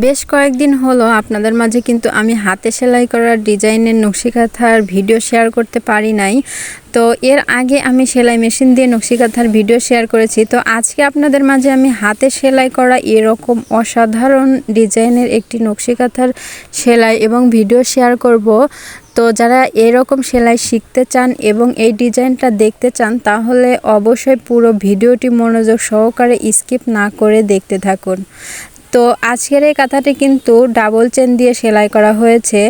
বেশ কয়েকদিন হলো আপনাদের মাঝে কিন্তু আমি হাতে সেলাই করার ডিজাইনের নকশিকাথার ভিডিও শেয়ার করতে পারি নাই। তো এর আগে আমি সেলাই মেশিন দিয়ে নকশিকাথার ভিডিও শেয়ার করেছি। তো আজকে আপনাদের মাঝে আমি হাতে সেলাই করা এরকম অসাধারণ ডিজাইনের একটি নকশিকাথার সেলাই এবং ভিডিও শেয়ার করব। তো যারা এরকম সেলাই শিখতে চান এবং এই ডিজাইনটা দেখতে চান, তাহলে অবশ্যই পুরো ভিডিওটি মনোযোগ সহকারে স্কিপ না করে দেখতে থাকুন। তো আজকের এই কাঁথাটি কিন্তু ডাবল চেন দিয়ে সেলাই করা হয়েছে।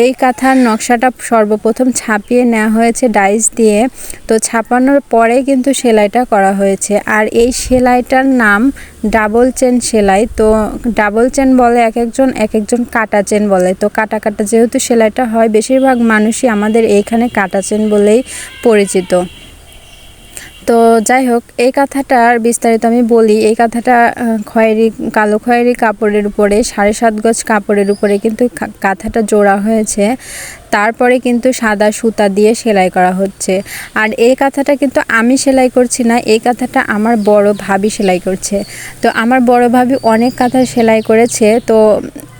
এই কাঁথার নকশাটা সর্বপ্রথম ছাপিয়ে নেওয়া হয়েছে ডাইস দিয়ে। তো ছাপানোর পরে কিন্তু সেলাইটা করা হয়েছে। আর এই সেলাইটার নাম ডাবল চেন সেলাই। তো ডাবল চেন বলে এক একজন এক একজন কাটা চেন বলে। তো কাটা কাটা যেহেতু সেলাইটা হয়, বেশিরভাগ মানুষই আমাদের এইখানে কাটা চেন বলেই পরিচিত। তো যাই হোক, এই কাঁথাটার বিস্তারিত আমি বলি। এই কাঁথাটা খয়েরি, কালো খয়েরি কাপড়ের উপরে, সাড়ে সাত গজ কাপড়ের উপরে কিন্তু কাঁথাটা জোড়া হয়েছে। তারপরে কিন্তু সাদা সুতা দিয়ে সেলাই করা হচ্ছে। আর এই কাঁথাটা কিন্তু আমি সেলাই করছি না, এই কাঁথাটা আমার বড় ভাবি সেলাই করছে। তো আমার বড় ভাবি অনেক কাঁথা সেলাই করেছে, তো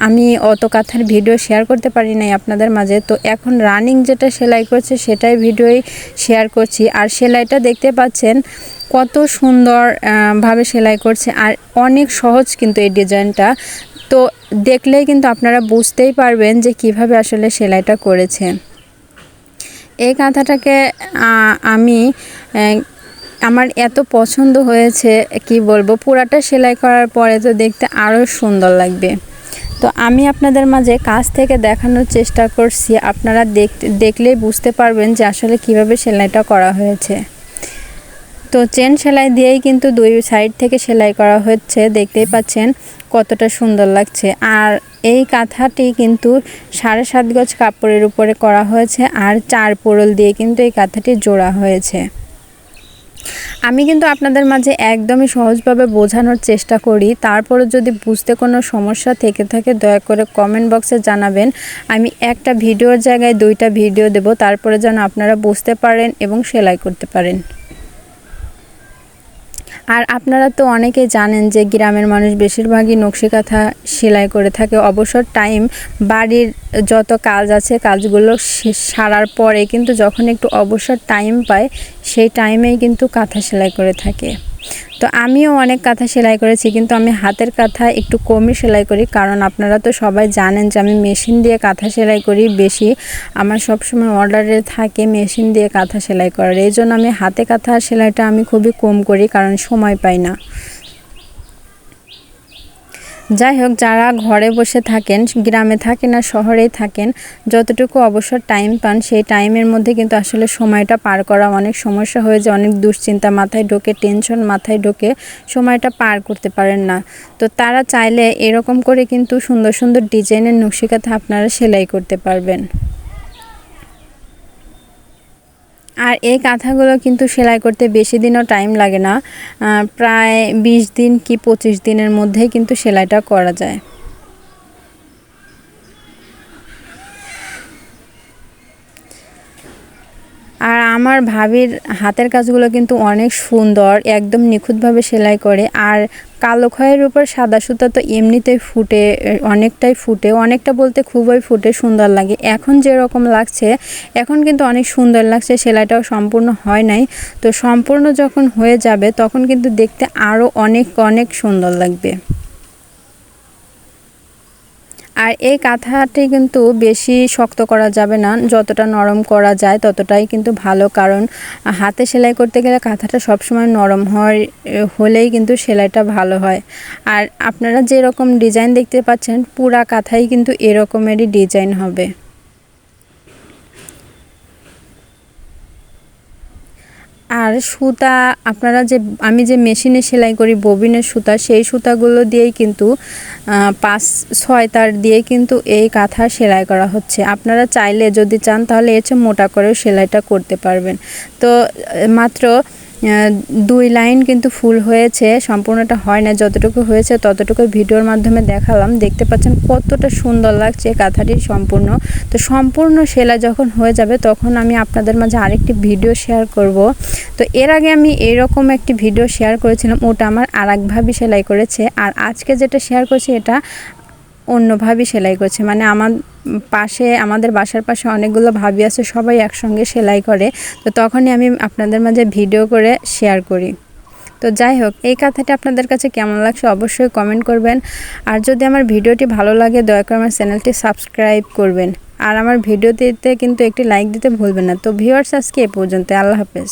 আমি অত কাঁথার ভিডিও শেয়ার করতে পারি নাই আপনাদের মাঝে। তো এখন রানিং যেটা সেলাই করছে, সেটাই ভিডিওই শেয়ার করছি। আর সেলাইটা দেখতে পাচ্ছেন কত সুন্দর ভাবে সেলাই করছে। আর অনেক সহজ কিন্তু এই ডিজাইনটা তো দেখলেই কিন্তু আপনারা বুঝতেই পারবেন যে কীভাবে আসলে সেলাইটা করেছে এই কাঁথাটাকে আমি আমার এত পছন্দ হয়েছে, কি বলব, পুরাটা সেলাই করার পরে তো দেখতে আরও সুন্দর লাগবে। তো আমি আপনাদের মাঝে কাছ থেকে দেখানোর চেষ্টা করছি, আপনারা দেখতে দেখলেই বুঝতে পারবেন যে আসলে কীভাবে সেলাইটা করা হয়েছে। তো চেন সেলাই দিয়েই কিন্তু দুই সাইড থেকে সেলাই করা হচ্ছে। দেখতেই পাচ্ছেন কতটা সুন্দর লাগছে। আর এই কাঁথাটি কিন্তু সাড়ে সাত গজ কাপড়ের উপরে করা হয়েছে আর চার পোড়ল দিয়ে কিন্তু এই কাঁথাটি জোড়া হয়েছে। আমি কিন্তু আপনাদের মাঝে একদমই সহজভাবে বোঝানোর চেষ্টা করি। তারপরে যদি বুঝতে কোনো সমস্যা থেকে থাকে, দয়া করে কমেন্ট বক্সে জানাবেন। আমি একটা ভিডিওর জায়গায় দুইটা ভিডিও দেব, তারপরে যেন আপনারা বুঝতে পারেন এবং সেলাই করতে পারেন। আর আপনারা তো অনেকেই জানেন যে গ্রামের মানুষ বেশিরভাগই নকশি কাঁথা সেলাই করে থাকে। অবসর টাইম বাড়ির যত কাজ আছে, কাজগুলো সারার পরে কিন্তু যখন একটু অবসর টাইম পায়, সেই টাইমেই কিন্তু কাঁথা সেলাই করে থাকে। তো আমিও অনেক কাঁথা সেলাই করেছি, কিন্তু আমি হাতের কাঁথা একটু কমই সেলাই করি, কারণ আপনারা তো সবাই জানেন যে আমি মেশিন দিয়ে কাঁথা সেলাই করি বেশি। আমার সবসময় অর্ডারে থাকে মেশিন দিয়ে কাঁথা সেলাই করার, এই জন্য আমি হাতে কাঁথা সেলাইটা আমি খুবই কম করি, কারণ সময় পাই না। যাই হোক যারা ঘরে বসে থাকেন, গ্রামে থাকেন আর শহরেই থাকেন, যতটুকু অবসর টাইম পান, সেই টাইমের মধ্যে কিন্তু আসলে সময়টা পার করা অনেক সমস্যা হয়ে যায়, অনেক দুশ্চিন্তা মাথায় ঢোকে টেনশন মাথায় ঢোকে, সময়টা পার করতে পারেন না। তো তারা চাইলে এরকম করে কিন্তু সুন্দর সুন্দর ডিজাইনের নকশিকাথা আপনারা সেলাই করতে পারবেন। আর এই কাঁথাগুলো কিন্তু সেলাই করতে বেশি দিনও টাইম লাগে না। প্রায় বিশ দিন কি পঁচিশ দিনের মধ্যেই কিন্তু সেলাইটা করা যায়। আমার ভাবির হাতের কাজগুলো কিন্তু অনেক সুন্দর, একদম নিখুঁতভাবে সেলাই করে। আর কালো খয়ের উপর সাদা সুতা তো এমনিতেই ফুটে, অনেকটাই ফুটে, অনেকটা বলতে খুবই ফুটে, সুন্দর লাগে। এখন যেরকম লাগছে, এখন কিন্তু অনেক সুন্দর লাগছে, সেলাইটাও সম্পূর্ণ হয় নাই। তো সম্পূর্ণ যখন হয়ে যাবে, তখন কিন্তু দেখতে আরও অনেক অনেক সুন্দর লাগবে। আর এই কাঁথাটি কিন্তু বেশি শক্ত করা যাবে না। যতটা নরম করা যায় ততটাই কিন্তু ভালো। কারণ, হাতে সেলাই করতে গেলে কাঁথাটা সবসময় নরম হয়, হলেই কিন্তু সেলাইটা ভালো হয়। আর আপনারা যেরকম ডিজাইন দেখতে পাচ্ছেন, পুরা কাঁথাই কিন্তু এরকমেরই ডিজাইন হবে। আর সুতা, আপনারা যে, আমি যে মেশিনে সেলাই করি, ববিনের সুতা, সেই সুতাগুলো দিয়েই কিন্তু পাঁচ, ছয় তার দিয়ে কিন্তু এই কাঁথা সেলাই করা হচ্ছে। আপনারা চাইলে যদি চান তাহলে চেয়ে মোটা করেও সেলাইটা করতে পারবেন। তো মাত্র দুই লাইন কিন্তু ফুল হয়েছে, সম্পূর্ণটা হয় না, যতটুকু হয়েছে ততটুকু ভিডিওর মাধ্যমে দেখালাম। দেখতে পাচ্ছেন কতটা সুন্দর লাগছে কাঁথাটি সম্পূর্ণ। তো সম্পূর্ণ সেলাই যখন হয়ে যাবে তখন আমি আপনাদের মাঝে আরেকটি ভিডিও শেয়ার করব। তো এর আগে আমি এরকম একটি ভিডিও শেয়ার করেছিলাম, ওটা আমার আর একভাবে সেলাই করেছে। আর আজকে যেটা শেয়ার করছি, এটা অন্যভাবে সেলাই করছে। মানে আমার পাশে, আমাদের বাসার পাশে অনেকগুলো ভাবি আছে, সবাই একসঙ্গে সেলাই করে। তো তখনই আমি আপনাদের মাঝে ভিডিও করে শেয়ার করি। তো যাই হোক, এই কথাটা আপনাদের কাছে কেমন লাগছে অবশ্যই কমেন্ট করবেন। আর যদি আমার ভিডিওটি ভালো লাগে, দয়া করে আমার চ্যানেলটি সাবস্ক্রাইব করবেন। আর আমার ভিডিওটিতে কিন্তু একটি লাইক দিতে ভুলবেন না। তো ভিউয়ার্স আজকে এ পর্যন্ত আল্লাহ হাফেজ।